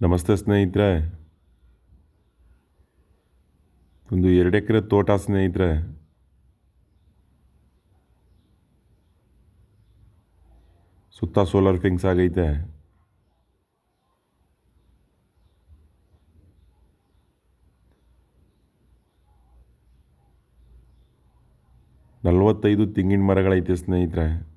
ನಮಸ್ತೆ ಸ್ನೇಹಿತರೆ. ಒಂದು ಎರಡು ಎಕರೆ ತೋಟ ಸ್ನೇಹಿತರೆ. ಸುತ್ತ ಸೋಲಾರ್ ಫಿಂಗ್ಸ್ ಆಗೈತೆ. ನಲವತ್ತೈದು ತೆಂಗಿನ ಮರಗಳೈತೆ ಸ್ನೇಹಿತರೆ.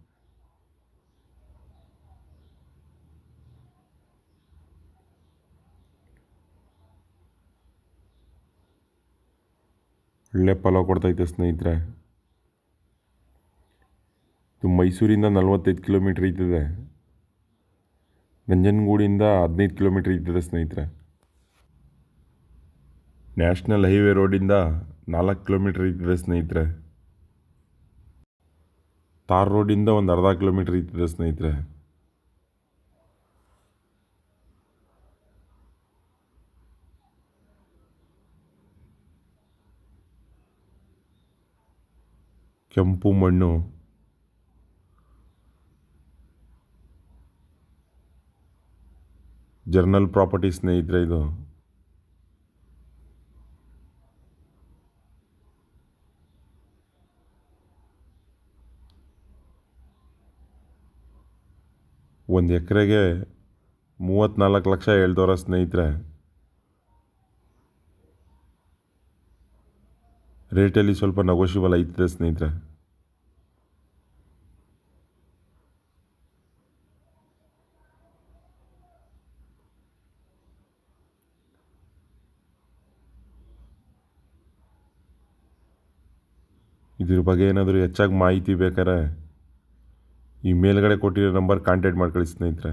ಒಳ್ಳೆ ಫಲ ಕೊಡ್ತೈತೆ ಸ್ನೇಹಿತರೆ. ಇದು ಮೈಸೂರಿಂದ ನಲವತ್ತೈದು ಕಿಲೋಮೀಟ್ರ್ ಇದೆ ನಂಜನಗೂಡಿಂದ ಹದಿನೈದು ಕಿಲೋಮೀಟ್ರ್ ಐತದೆ ಸ್ನೇಹಿತರೆ. ನ್ಯಾಷನಲ್ ಹೈವೇ ರೋಡಿಂದ ನಾಲ್ಕು ಕಿಲೋಮೀಟ್ರ್ ಐತದೆ ಸ್ನೇಹಿತರೆ. ತಾರ್ ರೋಡಿಂದ ಒಂದು ಅರ್ಧ ಕಿಲೋಮೀಟ್ರ್ ಐತದೆ ಸ್ನೇಹಿತರೆ. ಕೆಂಪು ಮಣ್ಣು. ಜರ್ನಲ್ ಪ್ರಾಪರ್ಟಿ ಸ್ನೇಹಿತರೆ ಇದು. ಒಂದು ಎಕರೆಗೆ ಮೂವತ್ತ್ನಾಲ್ಕು ಲಕ್ಷ ಹೇಳ್ದವ್ರ ಸ್ನೇಹಿತರೆ. ರೇಟಲ್ಲಿ ಸ್ವಲ್ಪ ನಗೋಷಿಬಲ್ ಐತದೆ ಸ್ನೇಹಿತರೆ. ಇದ್ರ ಬಗ್ಗೆ ಏನಾದರೂ ಹೆಚ್ಚಾಗಿ ಮಾಹಿತಿ ಬೇಕಾರೆ ಈ ಮೇಲ್ಗಡೆ ಕೊಟ್ಟಿರೋ ನಂಬರ್ ಕಾಂಟ್ಯಾಕ್ಟ್ ಮಾಡ್ಕೊಳ್ಳಿ ಸ್ನೇಹಿತರೆ.